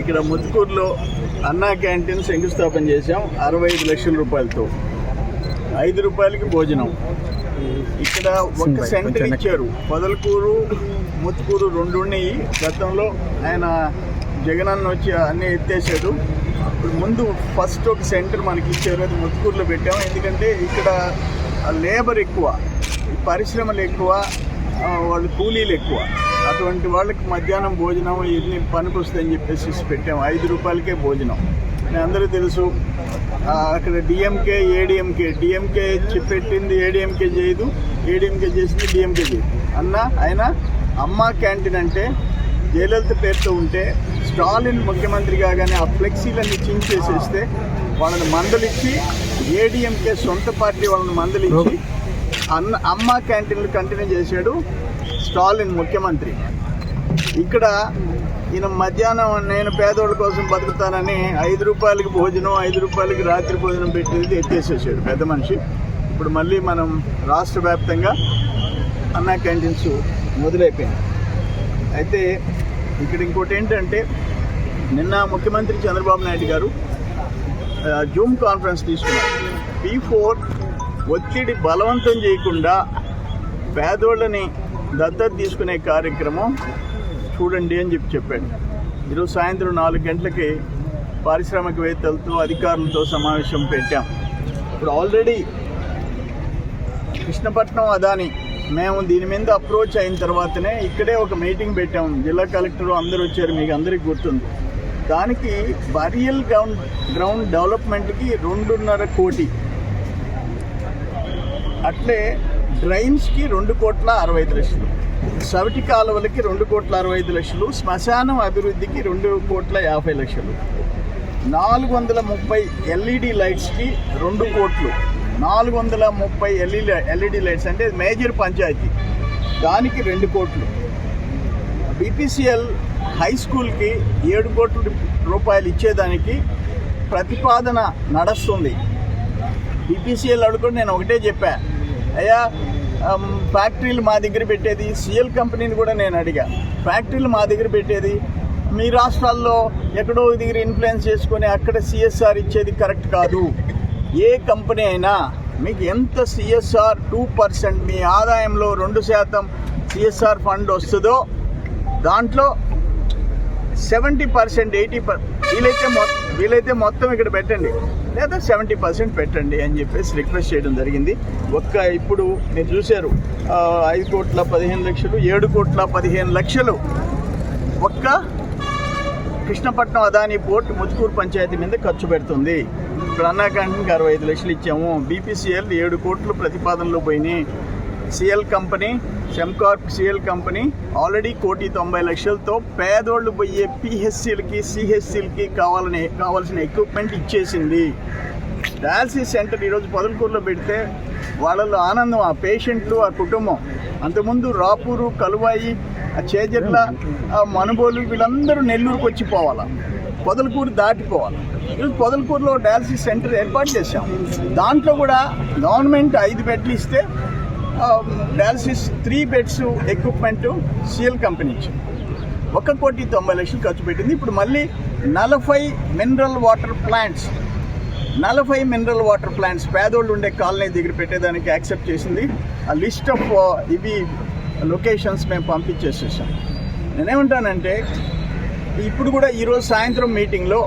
ఇక్కడ ముత్తుకూరులో అన్నా క్యాంటీన్ శంకుస్థాపన చేశాం. అరవై ఐదు లక్షల రూపాయలతో. ఐదు రూపాయలకి భోజనం. ఇక్కడ ఒక సెంటర్ ఇచ్చారు. పొదలకూరు ముత్తుకూరు రెండు ఉన్నాయి. గతంలో ఆయన జగనన్న వచ్చి అన్నీ ఎత్తేసాడు. ఇప్పుడు ముందు ఫస్ట్ ఒక సెంటర్ మనకి ఇచ్చారు. అది ముత్తుకూరులో పెట్టాము ఎందుకంటే ఇక్కడ లేబర్ ఎక్కువ. పరిశ్రమలు ఎక్కువ. వాళ్ళు కూలీలు ఎక్కువ. అటువంటి వాళ్ళకి మధ్యాహ్నం భోజనం ఇన్ని పనికి వస్తాయని చెప్పేసి పెట్టాము. ఐదు రూపాయలకే భోజనం. అందరూ తెలుసు అక్కడ డిఎంకే ఏడిఎంకే డిఎంకే పెట్టింది ఏడిఎంకే చేయదు. ఏడిఎంకే చేసింది డిఎంకే చేయదు. అన్న ఆయన అమ్మ క్యాంటీన్ అంటే జయలలిత పేరుతో ఉంటే స్టాలిన్ ముఖ్యమంత్రి కాగానే ఆ ఫ్లెక్సీలన్నీ చించేసేస్తే వాళ్ళని మందలిచ్చి ఏడిఎంకే సొంత పార్టీ వాళ్ళని మందలిచ్చి అన్న అమ్మ క్యాంటీన్లు కంటిన్యూ చేశాడు. స్టాలిన్ ముఖ్యమంత్రి. ఇక్కడ ఈయన మధ్యాహ్నం నేను పేదోళ్ళ కోసం బతుకుతానని ఐదు రూపాయలకి భోజనం ఐదు రూపాయలకి రాత్రి భోజనం పెట్టేది ఎత్తేసేసాడు పెద్ద మనిషి. ఇప్పుడు మళ్ళీ మనం రాష్ట్ర వ్యాప్తంగా అన్నా క్యాంటీన్స్ మొదలైపోయింది అయితే ఇక్కడ ఇంకోటి ఏంటంటే నిన్న ముఖ్యమంత్రి చంద్రబాబు నాయుడు గారు జూమ్ కాన్ఫరెన్స్ తీసుకున్నారు. పీ ఫోర్ ఒత్తిడి బలవంతం చేయకుండా పేదోళ్ళని దత్తత తీసుకునే కార్యక్రమం చూడండి అని చెప్పి చెప్పాడు. ఈరోజు సాయంత్రం నాలుగు గంటలకి పారిశ్రామికవేత్తలతో అధికారులతో సమావేశం పెట్టాం. ఇప్పుడు ఆల్రెడీ కృష్ణపట్నం అదాని మేము దీని మీద అప్రోచ్ అయిన తర్వాతనే ఇక్కడే ఒక మీటింగ్ పెట్టాం. జిల్లా కలెక్టర్ అందరూ వచ్చారు మీకు అందరికీ గుర్తుంది. దానికి బరియల్ గ్రౌండ్ గ్రౌండ్ డెవలప్మెంట్కి రెండున్నర కోటి. అట్లే డ్రైన్స్కి రెండు కోట్ల అరవై ఐదు లక్షలు సవిటి కాలువలకి రెండు కోట్ల అరవై ఐదు లక్షలు శ్మశానం అభివృద్ధికి రెండు కోట్ల యాభై లక్షలు. నాలుగు వందల ముప్పై ఎల్ఈడి లైట్స్కి రెండు కోట్లు నాలుగు వందల ముప్పై ఎల్ఈడి ఎల్ఈడి లైట్స్ అంటే మేజర్ పంచాయతీ దానికి రెండు కోట్లు. బీపీసీఎల్ హై స్కూల్కి ఏడు కోట్ల రూపాయలు ఇచ్చేదానికి ప్రతిపాదన నడుస్తుంది. బీపీసీఎల్ అడుగుని నేను ఒకటే చెప్పాను అయ్యా ఫ్యాక్టరీలు మా దగ్గర పెట్టేది. సిఎల్ కంపెనీని కూడా నేను అడిగా. ఫ్యాక్టరీలు మా దగ్గర పెట్టేది. మీ రాష్ట్రాల్లో ఎక్కడో దగ్గర ఇన్ఫ్లుయెన్స్ చేసుకొని అక్కడ సిఎస్ఆర్ ఇచ్చేది కరెక్ట్ కాదు. ఏ కంపెనీ అయినా మీకు ఎంత సిఎస్ఆర్ టూ పర్సెంట్ మీ ఆదాయంలో రెండు శాతం సిఎస్ఆర్ ఫండ్ వస్తుందో దాంట్లో సెవెంటీ పర్సెంట్ ఎయిటీ పర్ వీలైతే వీలైతే మొత్తం ఇక్కడ పెట్టండి. లేదా సెవెంటీ పర్సెంట్ పెట్టండి అని చెప్పేసి రిక్వెస్ట్ చేయడం జరిగింది. ఒక్క ఇప్పుడు మీరు చూశారు ఐదు కోట్ల పదిహేను లక్షలు ఏడు కోట్ల పదిహేను లక్షలు ఒక్క కృష్ణపట్నం అదాని పోర్ట్ ముత్తుకూరు పంచాయతీ మీద ఖర్చు పెడుతుంది. ఇప్పుడు అన్నా క్యాంటీన్కి అరవై ఐదు లక్షలు ఇచ్చాము. బీపీసీఎల్ ఏడు కోట్లు ప్రతిపాదనలో పోయినాయి. CL company Sembcorp CL company already కోటి తొంభై లక్షలతో పేదోళ్ళు పోయే పిహెచ్సిలకి సిహెచ్సిలకి కావాలని కావాల్సిన ఎక్విప్మెంట్ ఇచ్చేసింది. డయాలసిస్ సెంటర్ ఈరోజు పొదలకూరులో పెడితే వాళ్ళలో ఆనందం ఆ పేషెంట్లు ఆ కుటుంబం. అంతకుముందు రాపూరు కలువాయి ఆ చేజర్ల ఆ మనుబోలు వీళ్ళందరూ నెల్లూరుకు వచ్చి పోవాలా? పొదలకూరు దాటిపోవాలి? ఈరోజు పొదలకూరులో డయాలసిస్ సెంటర్ ఏర్పాటు చేశాం. దాంట్లో కూడా గవర్నమెంట్ ఐదు బెడ్లు ఇస్తే dialysis three beds equipment CL company ఇచ్చింది. ఒక కోటి తొంభై లక్షలు ఖర్చు పెట్టింది. ఇప్పుడు మళ్ళీ నలభై మినరల్ వాటర్ ప్లాంట్స్ నలభై మినరల్ వాటర్ ప్లాంట్స్ పేదోళ్ళు ఉండే కాలనీ దగ్గర పెట్టేదానికి యాక్సెప్ట్ చేసింది. ఆ లిస్ట్ ఆఫ్ uh, ఇవి లొకేషన్స్ మేము పంపించేసేసాం. నేనేమంటానంటే ఇప్పుడు కూడా ఈరోజు సాయంత్రం మీటింగ్లో